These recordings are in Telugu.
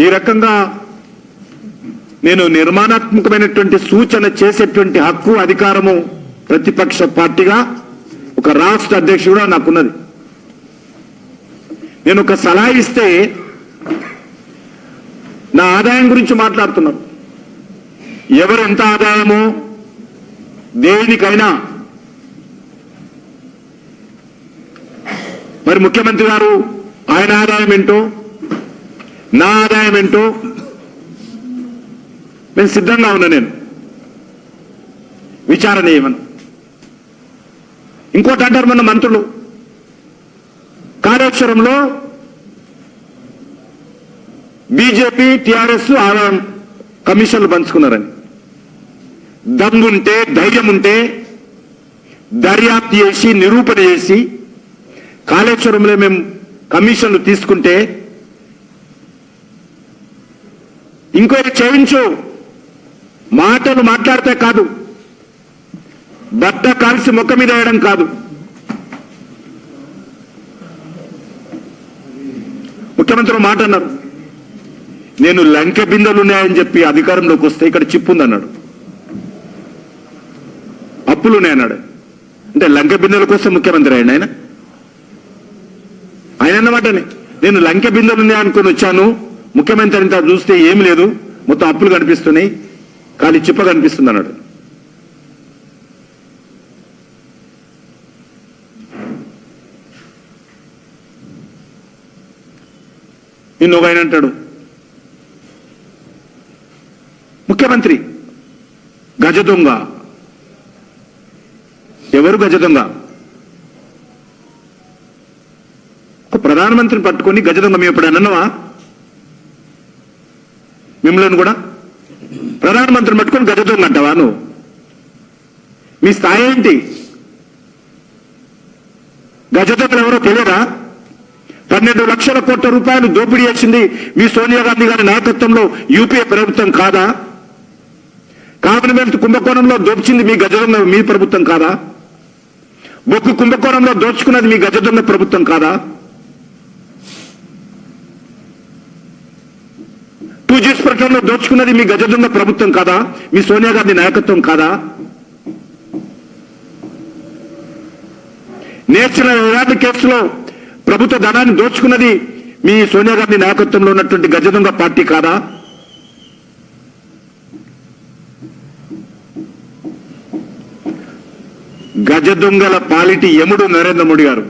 ఈ రకంగా నేను నిర్మాణాత్మకమైనటువంటి సూచన చేసేటువంటి హక్కు అధికారము ప్రతిపక్ష పార్టీగా ఒక రాష్ట్ర అధ్యక్షుడు నాకున్నది. నేను ఒక సలహా ఇస్తే నా ఆదాయం గురించి మాట్లాడుతున్నాను ఎవరు ఎంత ఆదాయమో దేనికైనా. మరి ముఖ్యమంత్రి గారు ఆయన ఆదాయం ఏంటో నా ఆదాయం ఏంటో నేను సిద్ధంగా ఉన్నా నేను. విచారణ ఏమన్నా? ఇంకోటి అంటారు మన మంత్రులు. కాళేశ్వరంలో బీజేపీ టిఆర్ఎస్ ఆదాయం కమిషన్లు పంచుకున్నారని. దమ్ముంటే ధైర్యం ఉంటే దర్యాప్తు చేసి నిరూపణ చేసి కాళేశ్వరంలో మేము కమిషన్లు తీసుకుంటే ఇంకోటి చేయించు మాటలు మాట్లాడితే కాదు. బట్ట కాల్సి మొక్క మీద వేయడం కాదు. ముఖ్యమంత్రి మాట అన్నారు. నేను లంకె బిందెలు ఉన్నాయని చెప్పి అధికారంలోకి వస్తే ఇక్కడ చిప్పు ఉందన్నాడు. అప్పులు ఉన్నాయన్నాడు. అంటే లంకె బిందెలు కోసం ముఖ్యమంత్రి ఆయన. ఆయన ఆయన అన్నమాటనే నేను లంకె బిందెలు ఉన్నాయి వచ్చాను. ముఖ్యమంత్రి అంతా చూస్తే ఏం లేదు. మొత్తం అప్పులు కనిపిస్తున్నాయి. కానీ చిప్ప కనిపిస్తుంది అన్నాడు. నిన్న ఒక ఆయన అంటాడు. ముఖ్యమంత్రి గజ దొంగ. ఎవరు గజ దొంగ? ప్రధానమంత్రిని పట్టుకొని గజ దొంగ మేము ఎప్పుడు అన్నవా? మిమ్మల్ని కూడా ప్రధానమంత్రిని పట్టుకొని గజ అంటావా నువ్వు? మీ స్థాయి ఏంటి? గజ ఎవరో తెలియదా? పన్నెండు లక్షల కోట్ల రూపాయలు దోపిడీ చేసింది మీ సోనియా గాంధీ గారి నాయకత్వంలో యూపీఏ ప్రభుత్వం కాదా? కామన్వెల్త్ కుంభకోణంలో దోచింది మీ గజదొంగ మీ ప్రభుత్వం కాదా? బొక్కు కుంభకోణంలో దోచుకున్నది మీ గజదొంగ ప్రభుత్వం కాదా? టూ దోచుకున్నది మీ గజదొంగ ప్రభుత్వం కాదా? మీ సోనియా గాంధీ నాయకత్వం కాదా? నేషనల్ హెరాల్డ్ కేసులో ప్రభుత్వ ధనాన్ని దోచుకున్నది మీ సోనియా గాంధీ నాయకత్వంలో ఉన్నటువంటి గజదొంగ పార్టీ కాదా? గజదొంగల పాలిటి యముడు నరేంద్ర మోడీ గారు.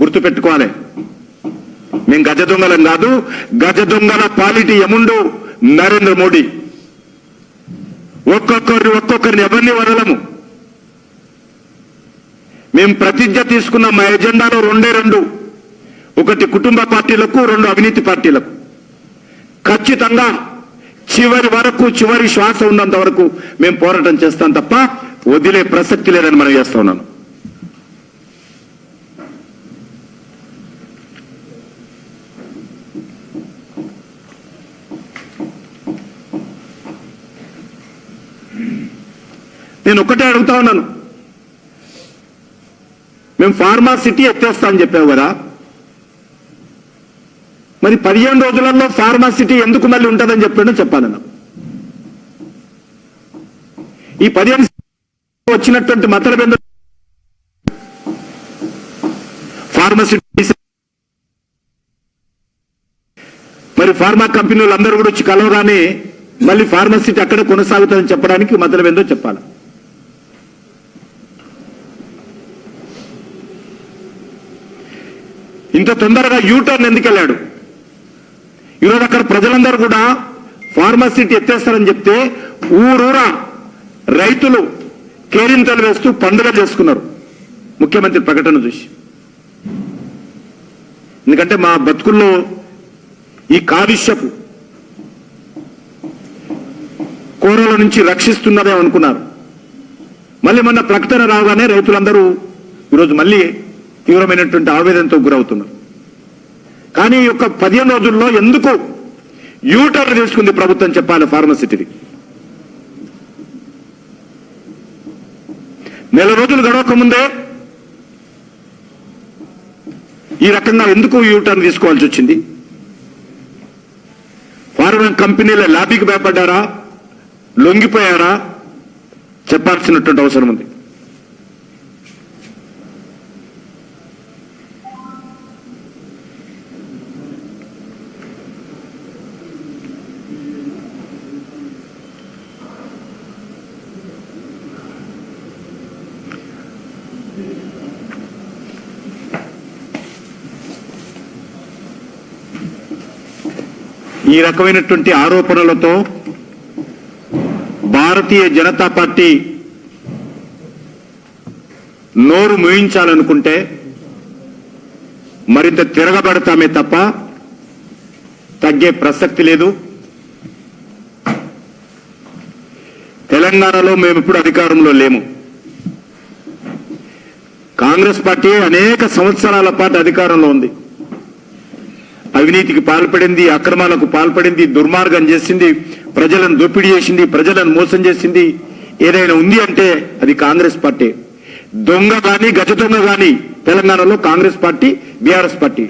గుర్తుపెట్టుకోవాలి. మేము గజదొంగలం కాదు గజదొంగల పాలిటి యముండు నరేంద్ర మోడీ. ఒక్కొక్కరిని ఒక్కొక్కరిని ఎవరిని వదలము? మేము ప్రతిజ్ఞ తీసుకున్న మా ఎజెండాలో రెండే రెండు. ఒకటి కుటుంబ పార్టీలకు రెండు అవినీతి పార్టీలకు. ఖచ్చితంగా చివరి వరకు చివరి శ్వాస ఉన్నంత వరకు మేము పోరాటం చేస్తాం తప్ప వదిలే ప్రసక్తి లేదని మనం చేస్తా ఉన్నాను. నేను ఒక్కటే అడుగుతా ఉన్నాను. మేము ఫార్మా సిటీ ఎత్తేస్తామని చెప్పావు కదా. మరి పదిహేను రోజులలో ఫార్మా సిటీ ఎందుకు మళ్ళీ ఉంటుందని చెప్పాడో చెప్పాలన్నా ఈ పదిహేను వచ్చినటువంటి మతలబెందు ఫార్మసిటీ మరి ఫార్మా కంపెనీలు అందరూ కూడా వచ్చి కలవగానే మళ్ళీ ఫార్మసిటీ అక్కడే కొనసాగుతుందని చెప్పడానికి మతలబెందో చెప్పాలి. ఇంత తొందరగా యూటర్న్ ఎందుకు వెళ్ళాడు ఈరోజు అక్కడ ప్రజలందరూ కూడా ఫార్మసిటీ ఎత్తేస్తారని చెప్తే ఊరూరా రైతులు కేరింతలు వేస్తూ పండుగ చేసుకున్నారు. ముఖ్యమంత్రి ప్రకటన చూసి. ఎందుకంటే మా బతుకుల్లో ఈ కాలుష్యపు కోరల నుంచి రక్షిస్తున్నదే అనుకున్నారు. మళ్ళీ మొన్న ప్రకటన రాగానే రైతులందరూ ఈరోజు మళ్ళీ తీవ్రమైనటువంటి ఆవేదనతో గురవుతున్నారు. కానీ ఈ యొక్క పదిహేను రోజుల్లో ఎందుకు యూటర్న్ తీసుకుంది ప్రభుత్వం చెప్పాలి ఫార్మసిటీ నెల రోజులు గడవక ముందే ఈ రకంగా ఎందుకు యూటర్న్ తీసుకోవాల్సి వచ్చింది? కంపెనీల లాబీకి భయపడ్డారా? లొంగిపోయారా? చెప్పాల్సినటువంటి అవసరం ఉంది. ఈ రకమైనటువంటి ఆరోపణలతో భారతీయ జనతా పార్టీ నోరు ముయించాలనుకుంటే మరింత తిరగబడతామే తప్ప తగ్గే ప్రసక్తి లేదు. తెలంగాణలో మేము ఇప్పుడు అధికారంలో లేము. కాంగ్రెస్ పార్టీ అనేక సంవత్సరాల పాటు అధికారంలో ఉంది. అవినీతికి పాల్పడింది అక్రమాలకు పాల్పడింది దుర్మార్గం చేసింది ప్రజలను దోపిడీ చేసింది ప్రజలను మోసం చేసింది. ఏదైనా ఉంది అంటే అది కాంగ్రెస్ పార్టీ. దొంగ కానీ గజ దొంగ కానీ తెలంగాణలో కాంగ్రెస్ పార్టీ బీఆర్ఎస్ పార్టీ.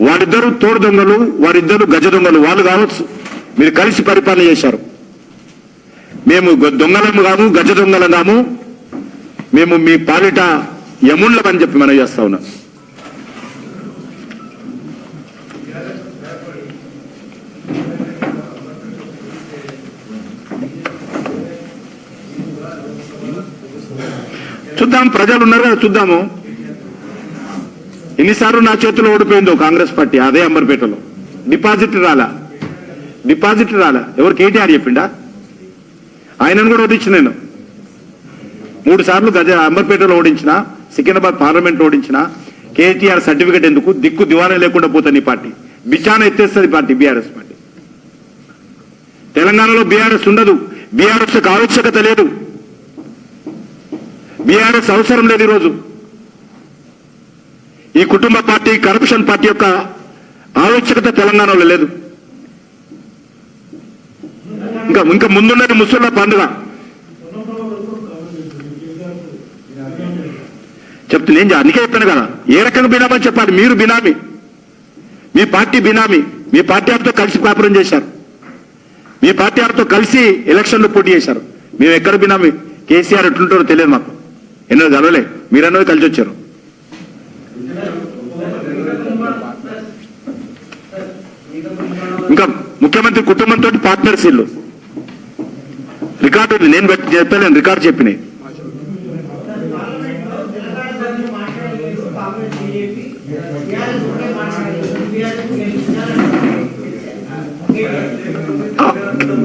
వారిద్దరు తోడు దొంగలు వారిద్దరు గజ దొంగలు. వాళ్ళు కావచ్చు. మీరు కలిసి పరిపాలన చేశారు. మేము దొంగలము కాము గజ దొంగలం కాము. మేము మీ పాలిట యముళ్ళమని చెప్పి మనం చేస్తా ఉన్నాం. చూద్దాం ప్రజలు ఉన్నారు కదా చూద్దాము. ఎన్నిసార్లు నా చేతిలో ఓడిపోయిందో కాంగ్రెస్ పార్టీ అదే అంబర్పేటలో. డిపాజిట్ రాలా? డిపాజిట్ రాలా? ఎవరు కేటీఆర్ చెప్పిండా? ఆయనను కూడా ఓడించిన నేను. మూడు సార్లు గజ అంబర్పేటలో ఓడించిన సికింద్రాబాద్ పార్లమెంట్ ఓడించిన కేటీఆర్ సర్టిఫికెట్ ఎందుకు? దిక్కు దివాణం లేకుండా పోతుంది ఈ పార్టీ. బిచాన ఎత్తేస్తుంది పార్టీ బీఆర్ఎస్ పార్టీ. తెలంగాణలో బీఆర్ఎస్ ఉండదు. బీఆర్ఎస్ ఆవశ్యకత లేదు. బీఆర్ఎస్ అవసరం లేదు ఈరోజు. ఈ కుటుంబ పార్టీ కరప్షన్ పార్టీ యొక్క ఆవశ్యకత తెలంగాణలో లేదు. ఇంకా ఇంకా ముందున్నది ముసళ్ళ పండుగ. చెప్తుంది ఏం అందుకే చెప్పాను కదా ఏ రకంగా బినామని చెప్పాలి? మీరు బినామీ. మీ పార్టీ బినామీ. మీ పార్టీ వారితో కలిసి కాపురం చేశారు. మీ పార్టీ వారితో కలిసి ఎలక్షన్లో పోటీ చేశారు. మేము ఎక్కడ బినామీ? కేసీఆర్ ఎట్లుంటారో తెలియదు మాకు. ఎన్నో కలవలే మీరన్నది కలిసి వచ్చారు. ఇంకా ముఖ్యమంత్రి కుటుంబంతో పార్ట్నర్స్ ఇల్లు. రికార్డు ఉంది. నేను చెప్పలేను record చెప్పినాయి.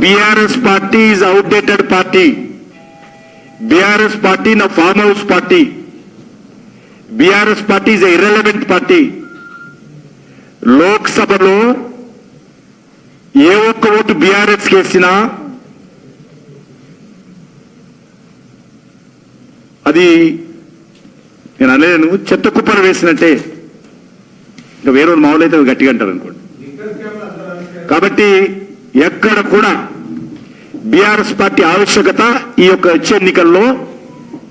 BRS party is outdated party BRS party నా farm house party BRS party is irrelevant party లోక్సభలో ఏ ఒక్క ఓటు బీఆర్ఎస్ వేసినా అది నేను అనలేను చెత్త కుప్పలు వేసినట్టే ఇంకా వేరే వాళ్ళు మామూలు అయితే గట్టిగా అంటారు అనుకోండి కాబట్టి ఎక్కడ కూడా బీఆర్ఎస్ పార్టీ ఆవశ్యకత ఈ యొక్క వచ్చే ఎన్నికల్లో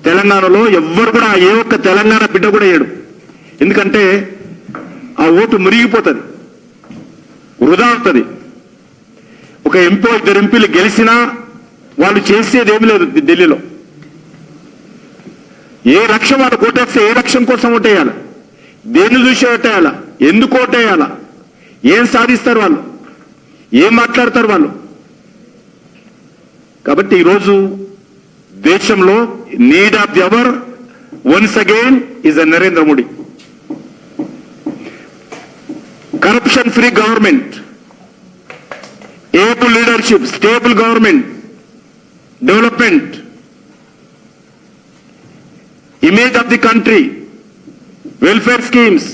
తెలంగాణలో ఎవ్వరు కూడా ఏ ఒక్క తెలంగాణ బిడ్డ కూడా వేయడు ఎందుకంటే ఆ ఓటు మురిగిపోతుంది వృధా అవుతుంది. ఒక ఎంపీ ఇద్దరు ఎంపీలు గెలిచినా వాళ్ళు చేసేది ఏమీ లేదు ఢిల్లీలో. ఏ లక్ష్యం వాళ్ళు ఓటేస్తే ఏ లక్ష్యం కోసం ఓటేయాలి? దేన్ని చూసి ఓటేయాలా? ఎందుకు ఓటేయాలా? ఏం సాధిస్తారు వాళ్ళు? ఏం మాట్లాడతారు వాళ్ళు? కాబట్టి ఈరోజు దేశంలో need of the hour once again is a Narendra Modi corruption free government able leadership stable government development image of the country welfare schemes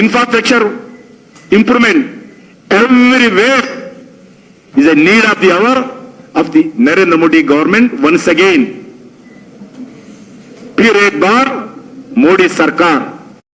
infrastructure improvement everywhere is a need of the hour Modi Narendra Modi government once again फिर एक बार मोदी सरकार